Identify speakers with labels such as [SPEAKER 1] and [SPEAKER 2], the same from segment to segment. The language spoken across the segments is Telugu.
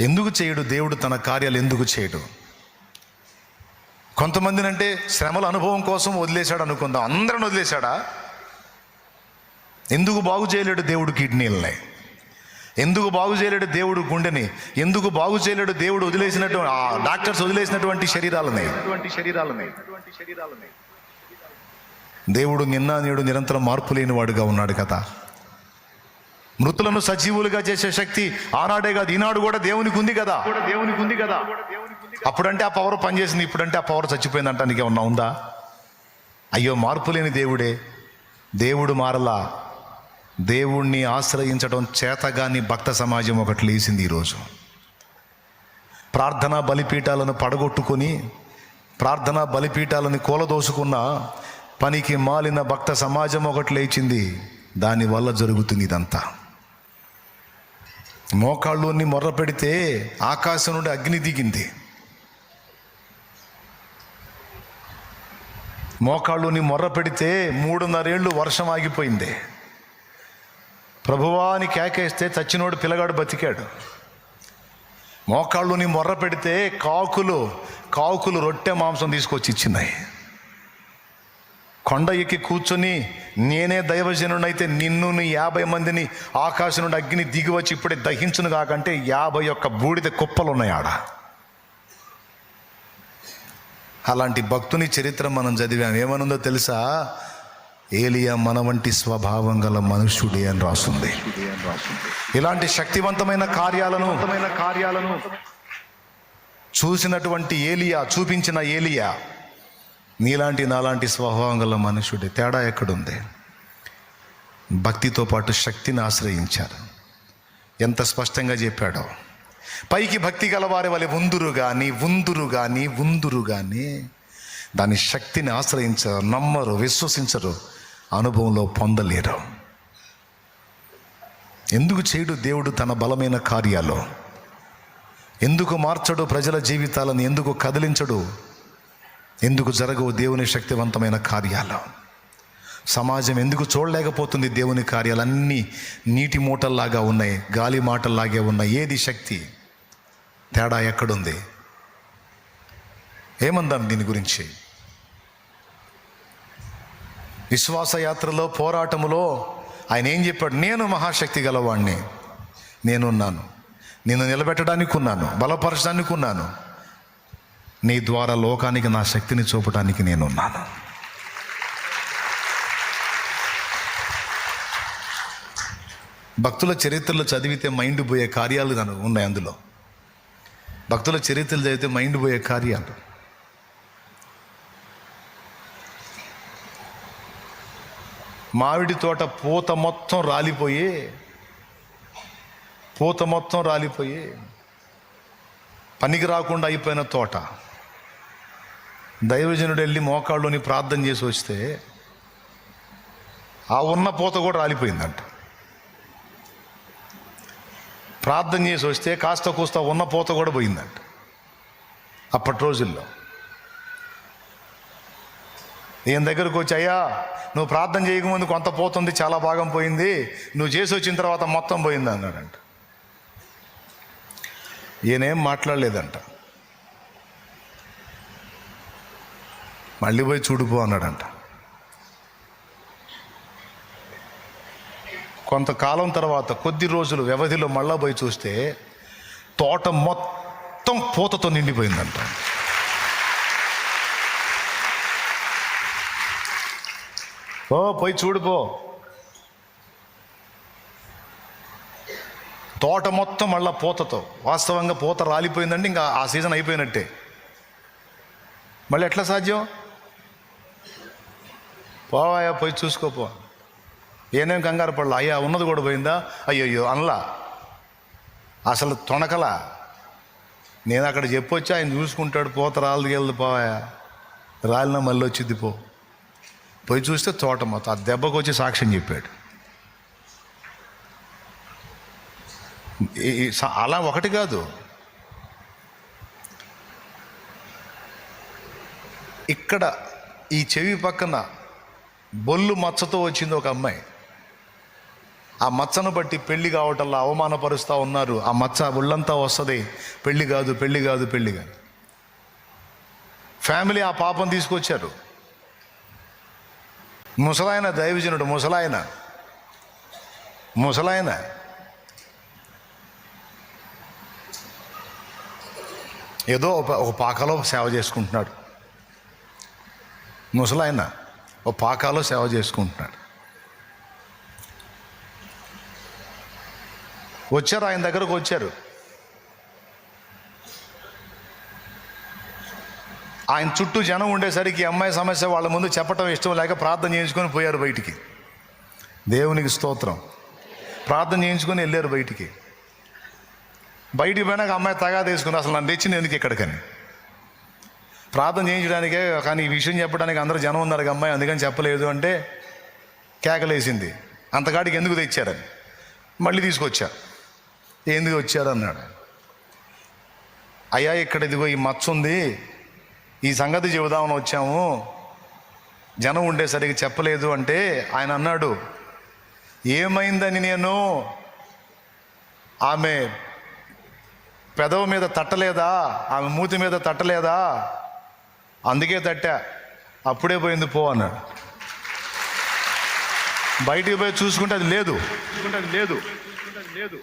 [SPEAKER 1] ఎందుకు చేయడు? దేవుడు తన కార్యాలు ఎందుకు చేయడు? కొంతమందిని అంటే శ్రమల అనుభవం కోసం వదిలేశాడు అనుకుందాం. అందరిని వదిలేశాడా? ఎందుకు బాగు చేయలేడు దేవుడు కిడ్నీలని? ఎందుకు బాగు చేయలేడు దేవుడు గుండెని? ఎందుకు బాగు చేయలేడు దేవుడు వదిలేసినట్టు డాక్టర్స్ వదిలేసినటువంటి శరీరాలని? శరీరాలని దేవుడు నిన్న నేడు నిరంతరం మార్పు లేని వాడుగా ఉన్నాడు కదా. మృతులను సజీవులుగా చేసే శక్తి ఆనాడే కాదు ఈనాడు కూడా దేవునికి ఉంది కదా. దేవునికి ఉంది కదా అప్పుడంటే ఆ పవర్ పనిచేసింది ఇప్పుడంటే ఆ పవర్ చచ్చిపోయింది అంటానికి ఏమన్నా ఉందా? అయ్యో మార్పు లేని దేవుడే. దేవుడు మారలా. దేవుణ్ణి ఆశ్రయించడం చేతగాని భక్త సమాజం ఒకటి లేచింది ఈరోజు. ప్రార్థనా బలిపీఠాలను పడగొట్టుకొని ప్రార్థనా బలిపీఠాలను కూలదోసుకున్న పనికి మాలిన భక్త సమాజం ఒకటి లేచింది. దానివల్ల జరుగుతుంది ఇదంతా. మోకాళ్ళుని మొర్ర పెడితే ఆకాశం నుండి అగ్ని దిగింది. మోకాళ్ళుని మొర్ర పెడితే మూడున్నరేళ్ళు వర్షం ఆగిపోయింది. ప్రభువాని కేకేస్తే చచ్చినోడు పిల్లగాడు బతికాడు. మోకాళ్ళుని మొర్ర పెడితే కాకులు కాకులు రొట్టె మాంసం తీసుకొచ్చి ఇచ్చినాయి. కొండ ఎక్కి కూర్చొని నేనే దైవజనుడైతే నిన్ను నీ యాభై మందిని ఆకాశం నుండి అగ్ని దిగి వచ్చి ఇప్పుడే దహించును కాకంటే యాభై ఒక్క బూడిద కుప్పలు ఉన్నాయి ఆడ అలాంటి భక్తుని చరిత్ర మనం చదివాం. ఏమనుందో తెలుసా? ఏలియా మన వంటి స్వభావం గల మనుష్యుడే అని రాస్తుంది ఇలాంటి శక్తివంతమైన కార్యాలను కార్యాలను చూసినటువంటి ఏలియా చూపించిన ఏలియా నీలాంటి నాలాంటి స్వభావం గల మనుషుడే తేడా ఎక్కడుంది? భక్తితో పాటు శక్తిని ఆశ్రయించారు. ఎంత స్పష్టంగా చెప్పాడో. పైకి భక్తి గలవారి వలె ఉందురు కానీ ఉందురు కానీ ఉందురు కానీ దాని శక్తిని ఆశ్రయించరు నమ్మరు విశ్వసించరు అనుభవంలో పొందలేరు. ఎందుకు చేయడు దేవుడు తన బలమైన కార్యాలు? ఎందుకు మార్చడు ప్రజల జీవితాలను? ఎందుకు కదిలించడు? ఎందుకు జరగవు దేవుని శక్తివంతమైన కార్యాలు? సమాజం ఎందుకు చూడలేకపోతుంది దేవుని కార్యాలన్నీ నీటి మూటల్లాగా ఉన్నాయి గాలి మాటల్లాగే ఉన్నాయి. ఏది శక్తి? తేడా ఎక్కడుంది? ఏమందాం దీని గురించి? విశ్వాసయాత్రలో పోరాటములో ఆయన ఏం చెప్పాడు? నేను మహాశక్తి గలవాణ్ణి. నేనున్నాను. నేను నిలబెట్టడానికి ఉన్నాను బలపరచడానికి ఉన్నాను నీ ద్వారా లోకానికి నా శక్తిని చూపడానికి నేనున్నాను భక్తుల చరిత్రలు చదివితే మైండ్ పోయే కార్యాలు ఉన్నాయి అందులో. భక్తుల చరిత్రలు చదివితే మైండ్ పోయే కార్యాలు. మామిడి తోట పూత మొత్తం రాలిపోయి పూత మొత్తం రాలిపోయి పనికి రాకుండా అయిపోయిన తోట. దైవజనుడు వెళ్ళి మోకాళ్ళుని ప్రార్థన చేసి వస్తే ఆ ఉన్న పూత కూడా రాలిపోయిందంట. ప్రార్థన చేసి వస్తే కాస్త కూస్త ఉన్న పూత కూడా పోయిందంట. అప్పటి రోజుల్లో. ఈయన దగ్గరకు వచ్చి అయ్యా నువ్వు ప్రార్థన చేయకముందు కొంత పోతుంది చాలా భాగం పోయింది. నువ్వు చేసి వచ్చిన తర్వాత మొత్తం పోయింది అన్నాడంట. ఈయనేం మాట్లాడలేదంట. మళ్ళీ పోయి చూడుపో అన్నాడంట. కొంతకాలం తర్వాత కొద్ది రోజులు వ్యవధిలో మళ్ళా పోయి చూస్తే తోట మొత్తం పూతతో నిండిపోయిందంట. ఓ పోయి చూడుపో. తోట మొత్తం మళ్ళా పూతతో. వాస్తవంగా పూత రాలిపోయిందంటే ఇంకా ఆ సీజన్ అయిపోయినట్టే. మళ్ళీ ఎట్లా సాధ్యం? పోవాయా పోయి చూసుకోపో. ఏనేం కంగారు పడలా? అయ్యా ఉన్నది కూడా పోయిందా? అయ్యయ్యో అనలా. అసలు తొణకలా. నేను అక్కడ చెప్పొచ్చి ఆయన చూసుకుంటాడు పోత రాళ్ళకి వెళ్ళదు పోవాయా? రాలిన మళ్ళీ వచ్చింది పో. పోయి చూస్తే తోట మొత్తం ఆ దెబ్బకు వచ్చి సాక్ష్యం చెప్పాడు. అలా ఒకటి కాదు. ఇక్కడ ఈ చెవి పక్కన బొల్లు మచ్చతో వచ్చింది ఒక అమ్మాయి. ఆ మచ్చను బట్టి పెళ్ళి కావటంలో అవమానపరుస్తూ ఉన్నారు. ఆ మచ్చ ఒళ్ళంతా వస్తుంది. పెళ్ళి కాదు పెళ్ళి కాదు పెళ్ళి కాదు. ఫ్యామిలీ ఆ పాపం తీసుకొచ్చారు. ముసలాయన దైవజనుడు ముసలాయన. ముసలాయన. ఏదో ఒక ఒక పాకలో సేవ చేసుకుంటున్నాడు. ముసలాయన. ఓ పాకాలో సేవ చేసుకుంటున్నాడు. వచ్చారు ఆయన దగ్గరకు వచ్చారు. ఆయన చుట్టూ జనం ఉండేసరికి అమ్మాయి సమస్య వాళ్ళ ముందు చెప్పటం ఇష్టం లేక ప్రార్థన చేయించుకొని పోయారు బయటికి. దేవునికి స్తోత్రం. ప్రార్థన చేయించుకొని వెళ్ళారు బయటికి. బయటికి పోయినాక అమ్మాయి తగా తీసుకుని అసలు నన్ను తెచ్చింది ఎందుకు ఇక్కడికని? ప్రార్థన చేయించడానికే కానీ ఈ విషయం చెప్పడానికి అందరూ జనం ఉన్నారు అమ్మాయి అందుకని చెప్పలేదు అంటే కేకలేసింది. అంతకాడికి ఎందుకు తెచ్చారని. మళ్ళీ తీసుకొచ్చా. ఎందుకు వచ్చారు అన్నాడు అయ్యా ఇక్కడ ఇదిగో ఈ మచ్చ ఉంది. ఈ సంగతి చెబుదామని వచ్చాము. జనం ఉండేసరికి చెప్పలేదు అంటే ఆయన అన్నాడు ఏమైందని నేను? ఆమె పెదవ మీద తట్టలేదా? ఆమె మూతి మీద తట్టలేదా? అందుకే తట్టా. అప్పుడే పోయింది పో అన్నాడు. బయటికి పోయి చూసుకుంటే అది లేదు. అది లేదు. లేదు.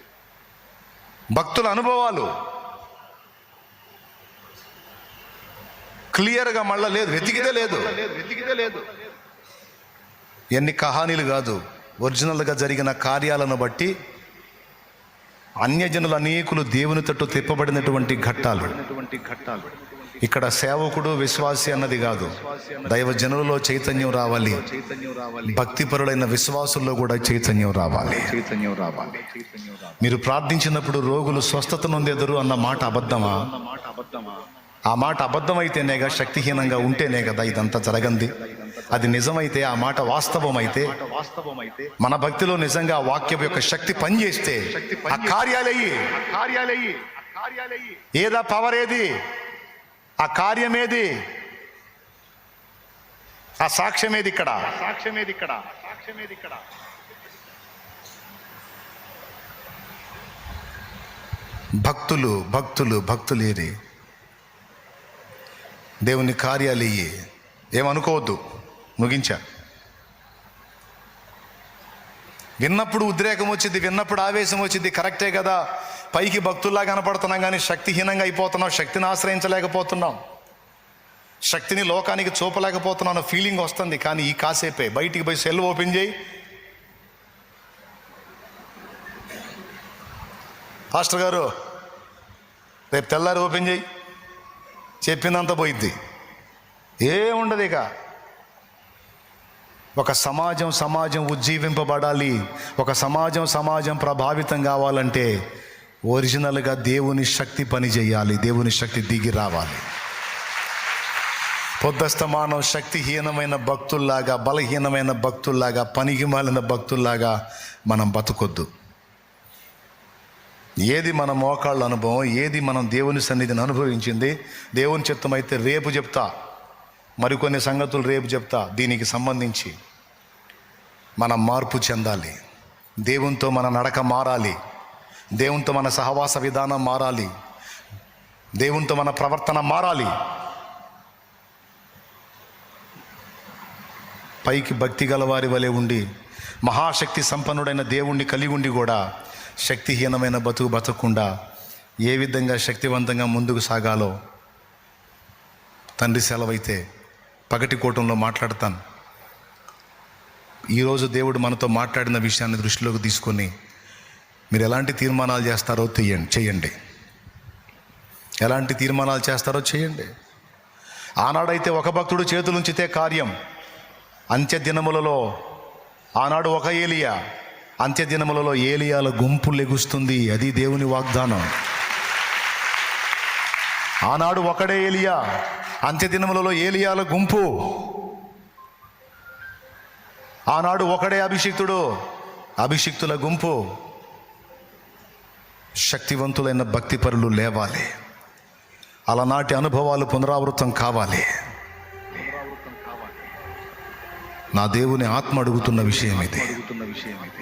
[SPEAKER 1] భక్తుల అనుభవాలు. క్లియర్గా మళ్ళా లేదు వెతికితే లేదు వెతికితే లేదు. ఎన్ని కహానీలు కాదు ఒరిజినల్గా జరిగిన కార్యాలను బట్టి అన్యజనుల అనేకులు దేవుని తట్టు తిప్పబడినటువంటి ఘట్టాలు.
[SPEAKER 2] ఘట్టాలు
[SPEAKER 1] ఇక్కడ సేవకుడు విశ్వాసి అన్నది కాదు. దైవ జనులలో చైతన్యం రావాలి.
[SPEAKER 2] రావాలి
[SPEAKER 1] భక్తిపరులైన విశ్వాసుల్లో కూడా చైతన్యం రావాలి.
[SPEAKER 2] చైతన్యం రావాలి
[SPEAKER 1] మీరు ప్రార్థించినప్పుడు రోగులు స్వస్థత నొందెదరు అన్న
[SPEAKER 2] అన్న మాట అబద్ధమా?
[SPEAKER 1] ఆ మాట అబద్ధమైతేనేగా శక్తిహీనంగా ఉంటేనే కదా ఇదంతా జరగంది? అది నిజమైతే ఆ మాట వాస్తవమైతే మన భక్తిలో నిజంగా వాక్యం యొక్క శక్తి పనిచేస్తే ఆ కార్యాలయ్యి
[SPEAKER 2] కార్యాలయ్యి కార్యాలయ్యి
[SPEAKER 1] ఏదా పవర్ ఏది ఆ కార్యమేది ఆ సాక్ష్యమేది ఇక్కడ?
[SPEAKER 2] సాక్ష్యమేది ఇక్కడ? సాక్ష్యమేది ఇక్కడ?
[SPEAKER 1] భక్తులు భక్తులు భక్తులు ఏది దేవుని కార్యాలు ఇయ్యి ఏమనుకోవద్దు. ముగించా. విన్నప్పుడు ఉద్రేకం వచ్చింది విన్నప్పుడు ఆవేశం వచ్చింది కరెక్టే కదా. పైకి భక్తుల్లా కనపడుతున్నాం కానీ శక్తిహీనంగా అయిపోతున్నాం శక్తిని ఆశ్రయించలేకపోతున్నాం. శక్తిని లోకానికి చూపలేకపోతున్నాను ఫీలింగ్ వస్తుంది కానీ ఈ కాసేపే బయటికి పోయి సెల్ ఓపెన్ చేయి. పాస్టర్ గారు రేపు తెల్లారి ఓపెన్ చేయి. చెప్పిందంతా పోయిద్ది. ఏముండదు ఇక. ఒక సమాజం సమాజం ఉజ్జీవింపబడాలి. ఒక సమాజం సమాజం ప్రభావితం కావాలంటే ఒరిజినల్గా దేవుని శక్తి పని చేయాలి. దేవుని శక్తి దిగి రావాలి. పొద్దస్తమానం శక్తిహీనమైన భక్తుల్లాగా బలహీనమైన భక్తుల్లాగా పనికి మాలిన భక్తుల్లాగా మనం బతకొద్దు. ఏది మన మోకాళ్ళ అనుభవం ఏది మనం దేవుని సన్నిధిని అనుభవించింది దేవుని చిత్తం అయితే రేపు చెప్తా. మరికొన్ని సంగతులు రేపు చెప్తా. దీనికి సంబంధించి మనం మార్పు చెందాలి. దేవునితో మన నడక మారాలి. దేవునితో మన సహవాస విధానం మారాలి. దేవునితో మన ప్రవర్తన మారాలి. పైకి భక్తి గలవారి వలె ఉండి మహాశక్తి సంపన్నుడైన దేవుణ్ణి కలిగి ఉండి కూడా శక్తిహీనమైన బతుకు బతకకుండా ఏ విధంగా శక్తివంతంగా ముందుకు సాగాలో తండ్రి సెలవైతే పగటి కూటంలో మాట్లాడతాను. ఈరోజు దేవుడు మనతో మాట్లాడిన విషయాన్ని దృష్టిలోకి తీసుకొని మీరు ఎలాంటి తీర్మానాలు చేస్తారో తీయండి చేయండి. ఎలాంటి తీర్మానాలు చేస్తారో చేయండి. ఆనాడైతే ఒక భక్తుడు చేతులుంచితే కార్యం. అంత్య దినములలో ఆనాడు ఒక ఏలియా. అంత్య దినములలో ఏలియాల గుంపు లెగుస్తుంది. అది దేవుని వాగ్దానం. ఆనాడు ఒకడే ఏలియా. అంత్యదినములలో ఏలియాల గుంపు. ఆనాడు ఒకడే అభిషిక్తుడు అభిషిక్తుల గుంపు. శక్తివంతులైన భక్తిపరులు లేవాలి. అలనాటి అనుభవాలు పునరావృతం కావాలి.
[SPEAKER 2] పునరావృతం కావాలి
[SPEAKER 1] నా దేవుని ఆత్మ అడుగుతున్న విషయం ఇది
[SPEAKER 2] అడుగుతున్న విషయం ఇది.